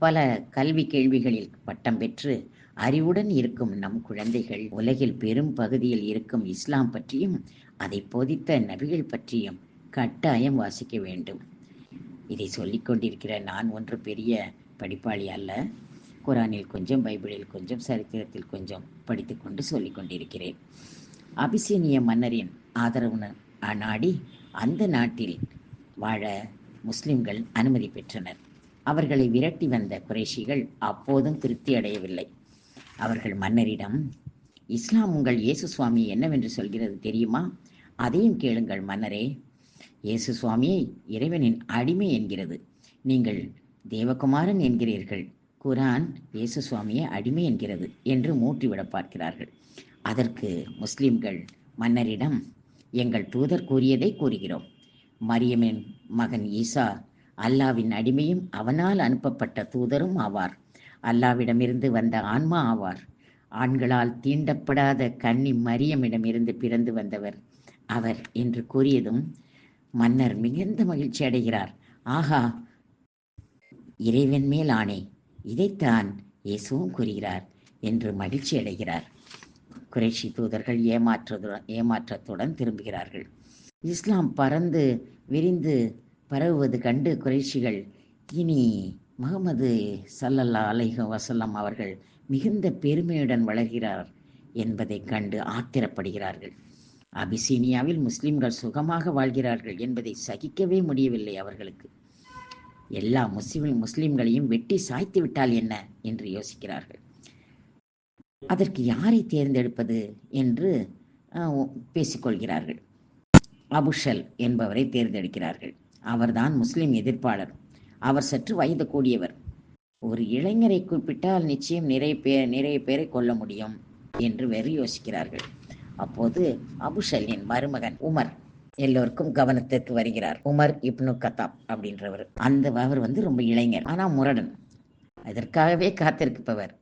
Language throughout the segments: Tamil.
பல கல்வி கேள்விகளில் பட்டம் பெற்று அறிவுடன் இருக்கும் நம் குழந்தைகள் உலகில் பெரும் பகுதியில் இருக்கும் இஸ்லாம் பற்றியும் அதை போதித்த நபிகள் பற்றியும் கட்டாயம் வாசிக்க வேண்டும். இதை சொல்லிக் கொண்டிருக்கிற நான் ஒன்று பெரிய படிப்பாளி அல்ல. குரானில் கொஞ்சம் பைபிளில் கொஞ்சம் சரித்திரத்தில் கொஞ்சம் படித்துக்கொண்டு சொல்லிக் கொண்டிருக்கிறேன். அபிசீனிய மன்னரின் ஆதரவு நாடி அந்த நாட்டில் வாழ முஸ்லிம்கள் அனுமதி பெற்றனர். அவர்களை விரட்டி வந்த குறைஷிகள் அப்போதும் திருப்தி அடையவில்லை. அவர்கள் மன்னரிடம் இஸ்லாம் உங்கள் இயேசு சுவாமி என்னவென்று சொல்கிறது தெரியுமா? அதையும் கேளுங்கள் மன்னரே. இயேசு சுவாமியை இறைவனின் அடிமை என்கிறது. நீங்கள் தேவகுமாரன் என்கிறீர்கள். குரான் இயேசு சுவாமியை அடிமை என்கிறது என்று மூட்டிவிட பார்க்கிறார்கள். அதற்கு முஸ்லிம்கள் மன்னரிடம் எங்கள் தூதர் கூறியதை கூறுகிறோம். மரியமின் மகன் ஈசா அல்லாவின் அடிமையும் அவனால் அனுப்பப்பட்ட தூதரும் ஆவார். அல்லாவிடமிருந்து வந்த ஆன்மா ஆவார். ஆண்களால் தீண்டப்படாத கன்னி மரியமிடமிருந்து பிறந்து வந்தவர் அவர் என்று கூறியதும் மன்னர் மிகுந்த மகிழ்ச்சி அடைகிறார். ஆகா இறைவன் மேல் ஆணை இதைத்தான் இயேசுவும் கூறுகிறார் என்று மகிழ்ச்சி அடைகிறார். குறைஷி தூதர்கள் ஏமாற்றத்துடன் ஏமாற்றத்துடன் திரும்புகிறார்கள். இஸ்லாம் பறந்து விரிந்து பரவுவது கண்டு குறைஷிகள். இனி முகமது சல்லல்லா அலைஹ வசல்லாம் அவர்கள் மிகுந்த பெருமையுடன் வளர்கிறார் என்பதை கண்டு ஆத்திரப்படுகிறார்கள். அபிசீனியாவில் முஸ்லிம்கள் சுகமாக வாழ்கிறார்கள் என்பதை சகிக்கவே முடியவில்லை அவர்களுக்கு. எல்லா முஸ்லிம் முஸ்லிம்களையும் வெட்டி சாய்த்து விட்டால் என்ன? என்று யோசிக்கிறார்கள். அதற்கு யாரை தேர்ந்தெடுப்பது என்று பேசிக்கொள்கிறார்கள் அபுஷல் என்பவரை தேர்ந்தெடுக்கிறார்கள். அவர்தான் முஸ்லிம் எதிர்ப்பாளர். அவர் சற்று வயது கூடியவர். ஒரு இளைஞரை குறிப்பிட்டால் நிச்சயம் நிறைய பேர் நிறைய பேரை கொல்ல முடியும் என்று வேறு யோசிக்கிறார்கள். அப்போது அபுஷலின் மருமகன் உமர் எல்லோருக்கும் கவனத்திற்கு வருகிறார். உமர் இப்னு கத்தாப் அப்படின்றவர். அந்த அவர் வந்து ரொம்ப இளைஞர் ஆனால் முரடன். அதற்காகவே காத்திருப்பவர்.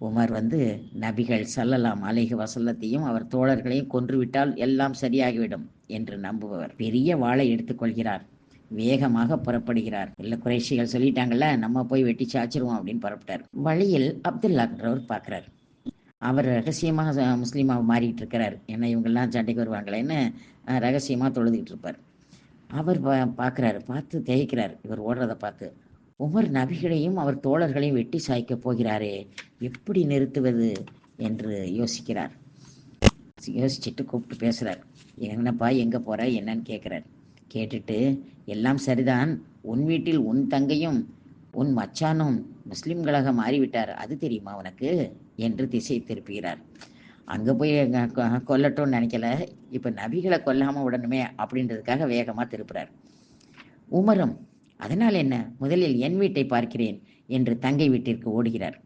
உமர் வந்து நபிகள் சல்லலாம் அலைஹி வசல்லத்தையும் அவர் தோழர்களையும் கொன்றுவிட்டால் எல்லாம் சரியாகிவிடும் என்று நம்புபவர். பெரிய வாளை எடுத்துக்கொள்கிறார் வேகமாக புறப்படுகிறார் இல்லை குறைஷிகள் சொல்லிட்டாங்கல்ல நம்ம போய் வெட்டி சாச்சிருவோம் அப்படின்னு புறப்பட்டார். வழியில் அப்துல்லான்றவர் பார்க்குறார். அவர் ரகசியமாக முஸ்லீமாக மாறிட்டு இருக்கிறார். ஏன்னா இவங்கெல்லாம் சண்டைக்கு வருவாங்களேன்னு ரகசியமாக தொழுதுகிட்டு இருப்பார். அவர் பார்க்குறாரு பார்த்து தேய்க்கிறார் இவர் ஓடுறதை பார்த்து உமர் நபிகளையும் அவர் தோழர்களையும் வெட்டி சாய்க்க போகிறாரே எப்படி நிறுத்துவது? என்று யோசிக்கிறார். யோசிச்சுட்டு கூப்பிட்டு பேசுகிறார் என்னப்பா எங்கே போகிற என்னன்னு கேட்குறாரு கேட்டுட்டு எல்லாம் சரிதான். உன் வீட்டில் உன் தங்கையும் உன் மச்சானும் முஸ்லிம்களாக மாறிவிட்டார். அது தெரியுமா உனக்கு? என்று திசை திருப்புகிறார். அங்கே போய் கொல்லட்டும்னு நினைக்கல. இப்போ நபிகளை கொல்லாமல் விடணுமே அப்படின்றதுக்காக வேகமாக திருப்புறார். உமரும் அதனால் என்ன? முதலில் என் வீட்டை பார்க்கிறேன் என்று தங்கை வீட்டிற்கு ஓடுகிறார்.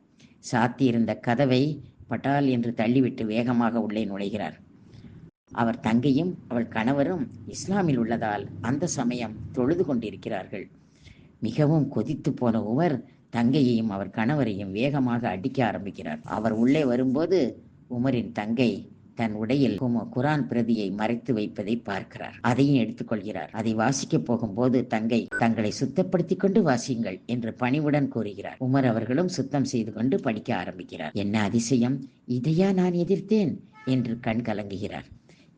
சாத்தியிருந்த கதவை பட்டால் என்று தள்ளிவிட்டு வேகமாக உள்ளே நுழைகிறார். அவர் தங்கையும் அவள் கணவரும் இஸ்லாமில் உள்ளதால் அந்த சமயம் தொழுது கொண்டிருக்கிறார்கள். மிகவும் கொதித்து போன உமர் தங்கையையும் அவர் கணவரையும் வேகமாக அடிக்க ஆரம்பிக்கிறார். அவர் உள்ளே வரும்போது உமரின் தங்கை தன் உடையில் குரான் பிரதியை மறைத்து வைப்பதை பார்க்கிறார். அதையும் எடுத்துக்கொள்கிறார். அதை வாசிக்க போகும்போது தங்கை தங்களை சுத்தப்படுத்தி கொண்டு வாசியுங்கள் என்று பணிவுடன் கூறுகிறார். உமர் அவர்களும் சுத்தம் செய்து கொண்டு படிக்க ஆரம்பிக்கிறார். என்ன அதிசயம்? இதையா நான் எதிர்த்தேன்? என்று கண் கலங்குகிறார்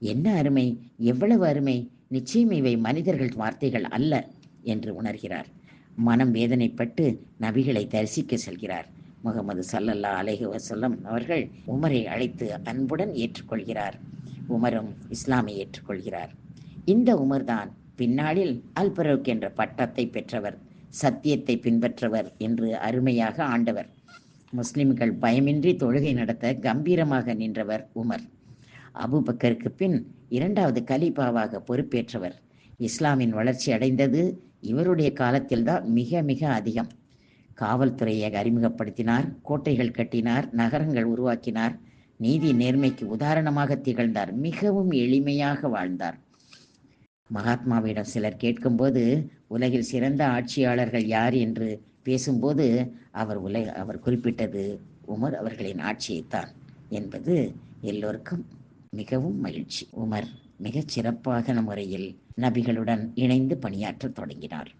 என்ன அருமை எவ்வளவு அருமை. நிச்சயம் இவை மனிதர்கள் வார்த்தைகள் அல்ல என்று உணர்கிறார். மனம் வேதனைப்பட்டு நபிகளை தரிசிக்க செல்கிறார். முகமது சல்லல்லா அலைஹி வசல்லம் அவர்கள் உமரை அழைத்து அன்புடன் ஏற்றுக்கொள்கிறார். உமரும் இஸ்லாமை ஏற்றுக்கொள்கிறார். இந்த உமர்தான் பின்னாளில் அல்பரோக் என்ற பட்டத்தை பெற்றவர் சத்தியத்தை பின்பற்றவர் என்று அருமையாக ஆண்டவர். முஸ்லிம்கள் பயமின்றி தொழுகை நடத்த கம்பீரமாக நின்றவர் உமர். அபுபக்கருக்கு பின் இரண்டாவது கலீபாவாக பொறுப்பேற்றவர். இஸ்லாமின் வளர்ச்சி அடைந்தது இவருடைய காலத்தில்தான் மிக மிக அதிகம். காவல்துறையை அறிமுகப்படுத்தினார் கோட்டைகள் கட்டினார் நகரங்கள் உருவாக்கினார் நீதி நேர்மைக்கு உதாரணமாக திகழ்ந்தார் மிகவும் எளிமையாக வாழ்ந்தார். மகாத்மாவிடம் சிலர் கேட்கும்போது உலகில் சிறந்த ஆட்சியாளர்கள் யார்? என்று பேசும்போது அவர் உலக அவர் குறிப்பிட்டது உமர் அவர்களின் ஆட்சியைத்தான் என்பது எல்லோருக்கும் மிகவும் மகிழ்ச்சி. உமர் மிகச் சிறப்பான முறையில் நபிகளுடன் இணைந்து பணியாற்றத் தொடங்கினார்.